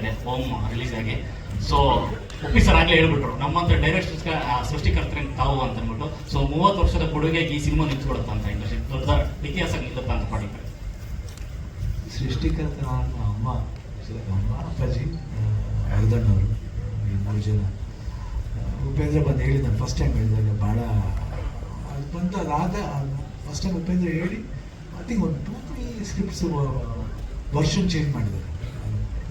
ಇದೆ home release ಆಗಿ. So Uppi sir ಆಗ್ಲೇ ಹೇಳ್ಬಿಟ್ರು ನಮ್ಮಂತ ಡೈರೆಕ್ಟರ್ಸ್ ಸೃಷ್ಟಿಕರ್ತ ತಾವು ಅಂತ ಅಂದ್ಬಿಟ್ಟು ಸೊ ಮೂವತ್ತು ವರ್ಷದ ಕೊಡುಗೆಗೆ ಈ ಸಿನಿಮಾ ನಿಂತ್ಕೊಡುತ್ತೆ ಅಂತ ಇಂಡಸ್ಟ್ರಿ ದೊಡ್ಡ ಇತಿಹಾಸ ನಿಲ್ಲುತ್ತೆ ಅಂತ ಪಾಡಿ ಸೃಷ್ಟಿಕರ್ತ ನಮ್ಮ ಅಮ್ಮ ಅಮ್ಮ ಅಪ್ಪಾಜಿ ಮೂರು ಜನ. ಉಪೇಂದ್ರ ಬಂದು ಹೇಳಿದ ಫಸ್ಟ್ ಟೈಮ್ ಹೇಳಿದಾಗ ಭಾಳ, ಅದು ಅದಾದ ಫಸ್ಟ್ ಟೈಮ್ ಉಪೇಂದ್ರ ಹೇಳಿ ಐ ತಿಂಕ್ ಒಂದು two three scripts version change ಮಾಡಿದ್ದಾರೆ.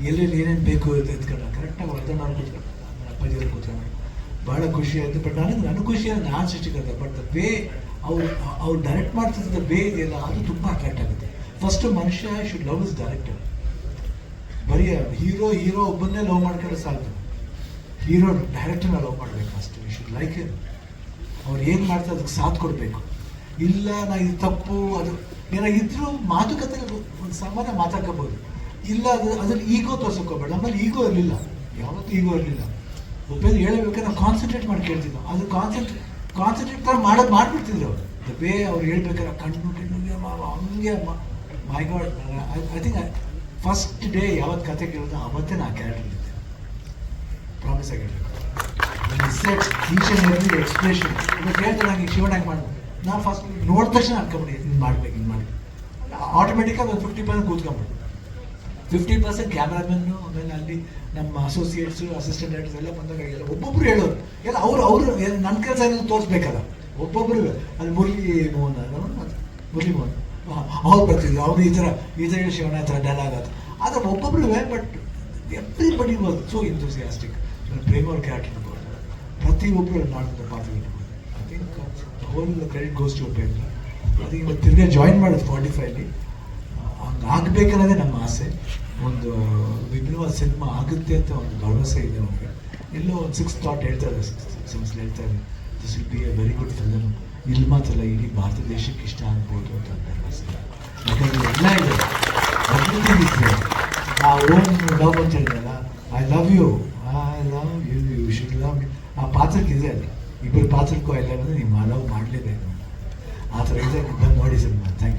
ಎಲ್ಲೆಲ್ಲಿ ಏನೇನು ಬೇಕು ಅಂತ ಎತ್ಕೊಂಡು ಕರೆಕ್ಟಾಗಿ ನಾನು ಕೂತ್ಕೊಂಡು ನಮ್ಮ ಅಪ್ಪಾಜಿ ಅವ್ರು ಕೂತ್ಕೊಂಡು. ಭಾಳ ಖುಷಿ ಆಯಿತು ಬಟ್ ನನಗೆ ನನಗೆ ಖುಷಿ ಅಂದರೆ ನಾನು ಸೃಷ್ಟಿಕರ್ತ ಬಟ್ ದ ವೇ ಅವ್ರು ಅವ್ರು ಡೈರೆಕ್ಟ್ ಮಾಡ್ತಿದ್ದ ವೇ ಇದೆಯಲ್ಲ ಅದು ತುಂಬ ಅಟ್ರಾಕ್ಟ್ ಆಗುತ್ತೆ. ಫಸ್ಟ್ ಮನುಷ್ಯ ಶುಡ್ ಲವ್ ಇಸ್ ಡೈರೆಕ್ಟರ್ ಬರೀ ಹೀರೋ ಹೀರೋ ಒಬ್ಬನ್ನೇ ಲವ್ ಮಾಡ್ಕೊಂಡ್ರೆ ಸಾಕು. ಹೀರೋ ಡೈರೆಕ್ಟರ್ನ ಲವ್ ಮಾಡಬೇಕು ಫಸ್ಟ್ ಯು ಶುಡ್ ಲೈಕ್ ಅವ್ರು ಏನು ಮಾಡ್ತಾರೆ ಅದಕ್ಕೆ ಸಾಥ್ ಕೊಡಬೇಕು. ಇಲ್ಲ ನಾ ಇದು ತಪ್ಪು, ಅದು ಏನಾಗಿದ್ರು ಮಾತುಕತೆ ಒಂದು ಸಾಮಾನ್ಯ ಮಾತಾಡ್ಕೋಬೋದು. ಇಲ್ಲ ಅದು, ಅದ್ರಲ್ಲಿ ಈಗೋ ತೋರ್ಸೋಕೋಬೇಡ. ನಮ್ಮಲ್ಲಿ ಈಗೋ ಇರಲಿಲ್ಲ. ಯಾವತ್ತೂ ಈಗೋ ಇರಲಿಲ್ಲ. ಉಪೇಂದ್ರ ಹೇಳಬೇಕಾದ್ರೆ ನಾವು ಕಾನ್ಸಂಟ್ರೇಟ್ ಮಾಡಿ ಕೇಳ್ತಿದ್ದೋ ಅದು ಕಾನ್ಸಂಟ್ರೇಟ್ ಕಾನ್ಸಂಟ್ರೇಟ್ ಥರ ಮಾಡೋದು ಮಾಡಿಬಿಡ್ತಿದ್ರು ಅವರು. ದ ವೇ ಅವ್ರು ಹೇಳ್ಬೇಕಾದ್ರೆ ಕಣ್ಣು ಕಣ್ಣುಗೆ ಹಂಗೆ my god I think first day ಯಾವತ್ತು ಕತೆ ಕೇಳಿದ್ರು, ಅವತ್ತೇ ನಾ ಕ್ಯಾರೆಕ್ಟರ್ ಇದ್ದೆ ಪ್ರಾಮಿಸ್ ಆ್ಯಂಡ್ ಎವ್ರಿ ಎಕ್ಸ್ಪ್ರೆಷನ್ ಇವತ್ತು ಹೇಳ್ತಾರೆ ನಂಗೆ ಶಿವಣ್ಣ ಹಂಗೆ ಮಾಡ್ಬೇಕು ನಾ ಫಸ್ಟ್ ನೋಡಿದ ತಕ್ಷಣ ಅನ್ಕೊಂಬಿಡಿ ಇದು ಮಾಡ್ಬೇಕು ಇದು ಮಾಡಿ ಆಟೋಮೆಟಿಕಾಗಿ ಒಂದು ಫಿಫ್ಟಿ ಪರ್ಸೆಂಟ್ ಕೂತ್ಕೊಂಬಿಡು ಫಿಫ್ಟಿ ಪರ್ಸೆಂಟ್ ಕ್ಯಾಮ್ರಾಮನ್ನು ಆಮೇಲೆ ಅಲ್ಲಿ ನಮ್ಮ ಅಸೋಸಿಯೇಟ್ಸು ಅಸಿಸ್ಟೆಂಟ್ ಡೈರೆಕ್ಟರ್ಸ್ ಎಲ್ಲ ಬಂದಾಗ ಎಲ್ಲ ಒಬ್ಬೊಬ್ರು ಹೇಳೋರು. ಎಲ್ಲ ಅವ್ರು, ಅವರು ನನ್ನ ಕೆಲಸ ಏನೋ ತೋರಿಸ್ಬೇಕಲ್ಲ? ಒಬ್ಬೊಬ್ರು ಅಲ್ಲಿ ಮುರಳಿ ಮೋಹನ್ ಮುರಳಿ ಮೋಹನ್. ಅವ್ರು ಬರ್ತಿದ್ರು. ಅವ್ರು ಈ ಥರ ಈ ಥರ ಶಿವನ ಈ ಥರ ಡೈಲಾಗ್ ಅದು ಆದರೆ ಒಬ್ಬೊಬ್ರು but everybody was so enthusiastic Prem ಅವ್ರ ಕ್ಯಾರೆಕ್ಟರ್ ಇರ್ಬೋದು ಪ್ರತಿಯೊಬ್ಬರು ಮಾಡಿದ ಪಾತ್ರ I think whole credit goes to Upendra ಅದು ಇವತ್ತು ತಿರ್ಗಿ ಜಾಯಿನ್ ಮಾಡೋದು ಹಂಗೆ ಆಗಬೇಕನ್ನೋದೇ ನಮ್ಮ ಆಸೆ. ಒಂದು ವಿಭಿನ್ನವಾದ ಸಿನಿಮಾ ಆಗುತ್ತೆ ಅಂತ ಒಂದು ಭರವಸೆ ಇದೆ ನಮಗೆ. ಎಲ್ಲೋ ಒಂದು ಸಿಕ್ಸ್ ಥಾಟ್ ಹೇಳ್ತಾರೆ ಸಿಕ್ಸ್ ಹೇಳ್ತಾರೆ this will be a very good film ಇಲ್ಲಿ ಮಾತ್ರ ಇಡೀ ಭಾರತ ದೇಶಕ್ಕೆ ಇಷ್ಟ ಆಗ್ಬೋದು ಅಂತ ಭರವಸೆ ಯಾಕಂದರೆ ಎಲ್ಲ ಇದೆ. ಆ ಓನ್ ಲವ್ ಅಂತ ಹೇಳಿದ್ರಲ್ಲ I love you I love you you should love ಆ ಪಾತ್ರಕ್ಕೆ ಇದೆ ಅಲ್ಲಿ. ಇಬ್ಬರು ಪಾತ್ರಕ್ಕೂ ಐ ಲವ್ ನೀವು ಲವ್ ಮಾಡಲೇಬೇಕು ಆ ಥರ ಇದೆ ಬಂದು ನೋಡಿ ಸಿನಿಮಾ. Thank you